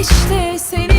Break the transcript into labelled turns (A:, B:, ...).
A: İşte seni